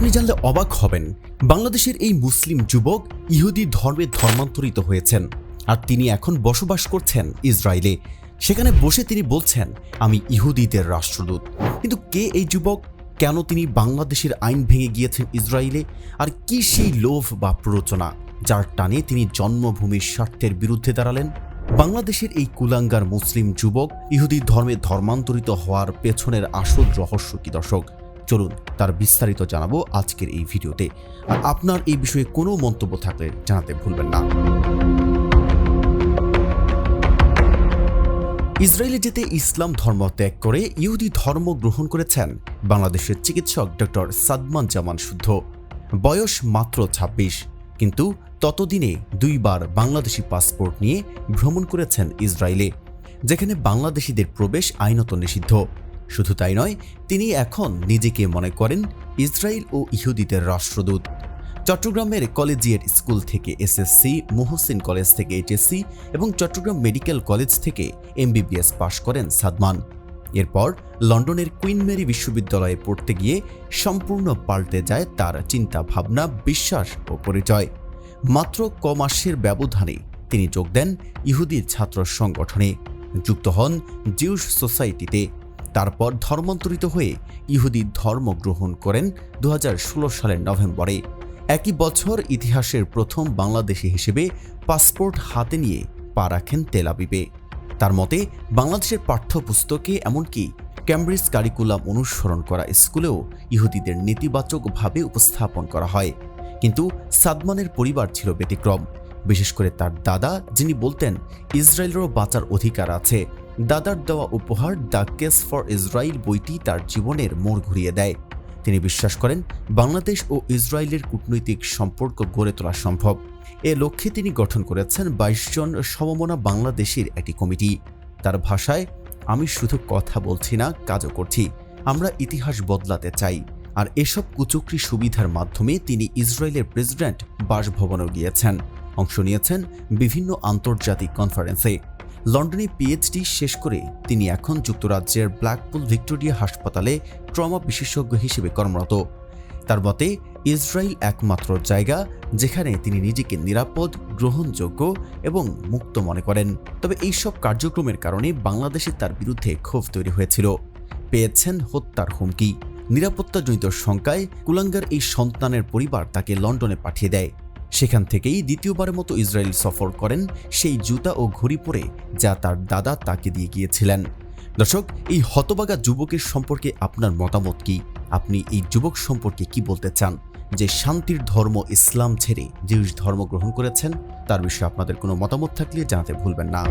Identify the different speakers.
Speaker 1: আপনি জানলে অবাক হবেন, বাংলাদেশের এই মুসলিম যুবক ইহুদি ধর্মে ধর্মান্তরিত হয়েছেন আর তিনি এখন বসবাস করছেন ইসরায়েলে। সেখানে বসে তিনি বলছেন, আমি ইহুদিদের রাষ্ট্রদূত। কিন্তু কে এই যুবক? কেন তিনি বাংলাদেশের আইন ভেঙে গিয়েছেন ইসরায়েলে? আর কি সেই লোভ বা প্ররোচনা যার টানে তিনি জন্মভূমির স্বার্থের বিরুদ্ধে দাঁড়ালেন? বাংলাদেশের এই কুলাঙ্গার মুসলিম যুবক ইহুদি ধর্মে ধর্মান্তরিত হওয়ার পেছনের আসল রহস্য কি দর্শক? চলুন তার বিস্তারিত জানাব আজকের এই ভিডিওতে। আর আপনার এই বিষয়ে কোনো মন্তব্য থাকলে জানাতে ভুলবেন না। ইসরায়েলে যেতে ইসলাম ধর্ম ত্যাগ করে ইহুদি ধর্ম গ্রহণ করেছেন বাংলাদেশের চিকিৎসক ডক্টর সাদমান জামান শুদ্ধ। বয়স মাত্র ২৬ কিন্তু ততদিনে দুইবার বাংলাদেশি পাসপোর্ট নিয়ে ভ্রমণ করেছেন ইসরায়েলে, যেখানে বাংলাদেশিদের প্রবেশ আইনত নিষিদ্ধ। শুধু তাই নয়, তিনি এখন নিজেকে মনে করেন ইসরায়েল ও ইহুদিদের রাষ্ট্রদূত। চট্টগ্রামের কলেজিয়েট স্কুল থেকে এসএসসি, মোহসিন কলেজ থেকে এইচএসসি এবং চট্টগ্রাম মেডিকেল কলেজ থেকে এমবিবিএস পাশ করেন সাদমান। এরপর লন্ডনের কুইন মেরি বিশ্ববিদ্যালয়ে পড়তে গিয়ে সম্পূর্ণ পাল্টে যায় তার চিন্তা ভাবনা বিশ্বাস ও পরিচয়। মাত্র ক মাসের ব্যবধানে তিনি যোগ দেন ইহুদির ছাত্র সংগঠনে। যুক্ত হন জিউস সোসাইটিতে। তারপর ধর্মান্তরিত হয়ে ইহুদি ধর্ম গ্রহণ করেন দু হাজার ষোলো সালের নভেম্বরে। একই বছর ইতিহাসের প্রথম বাংলাদেশি হিসেবে পাসপোর্ট হাতে নিয়ে পা রাখেন তেলাবিবে তার মতে, বাংলাদেশের পাঠ্যপুস্তকে এমনকি ক্যামব্রিজ কারিকুলাম অনুসরণ করা স্কুলেও ইহুদিদের নেতিবাচকভাবে উপস্থাপন করা হয়। কিন্তু সাদমানের পরিবার ছিল ব্যতিক্রম। বিশেষ করে তার দাদা, যিনি বলতেন, ইসরায়েলেরও বাঁচার অধিকার আছে। দাদার দেওয়া উপহার দ্য কেস ফর ইসরায়েল বইটি তার জীবনের মোড় ঘুরিয়ে দেয়। তিনি বিশ্বাস করেন, বাংলাদেশ ও ইসরায়েলের কূটনৈতিক সম্পর্ক গড়ে তোলা সম্ভব। এ লক্ষ্যে তিনি গঠন করেছেন বাইশ জন সমমনা বাংলাদেশের একটি কমিটি। তার ভাষায়, আমি শুধু কথা বলছি না, কাজও করছি। আমরা ইতিহাস বদলাতে চাই। আর এসব কুচক্রি সুবিধার মাধ্যমে তিনি ইসরায়েলের প্রেসিডেন্ট বাসভবনেও গিয়েছেন। অংশ নিয়েছেন বিভিন্ন আন্তর্জাতিক কনফারেন্সে। লন্ডনে পিএইচডি শেষ করে তিনি এখন যুক্তরাজ্যের ব্ল্যাকপুল ভিক্টোরিয়া হাসপাতালে ট্রমা বিশেষজ্ঞ হিসেবে কর্মরত। তার মতে, ইসরায়েল একমাত্র জায়গা যেখানে তিনি নিজেকে নিরাপদ, গ্রহণযোগ্য এবং মুক্ত মনে করেন। তবে এইসব কার্যক্রমের কারণে বাংলাদেশে তার বিরুদ্ধে ক্ষোভ তৈরি হয়েছিল। পেয়েছেন হত্যার হুমকি। নিরাপত্তাজনিত শঙ্কায় কুলাঙ্গার এই সন্তানের পরিবার তাকে লন্ডনে পাঠিয়ে দেয়। সেখান থেকেই দ্বিতীয়বারের মতো ইসরায়েল সফর করেন সেই জুতা ও ঘড়ি পরে যা তার দাদা তাকে দিয়ে গিয়েছিলেন। দর্শক, এই হতবাগা যুবকের সম্পর্কে আপনার মতামত কি? আপনি এই যুবক সম্পর্কে কি বলতে চান? যে শান্তির ধর্ম ইসলাম ছেড়ে জিউস ধর্ম গ্রহণ করেছেন, তার বিষয়ে আপনাদের কোনো মতামত থাকলে জানাতে ভুলবেন না।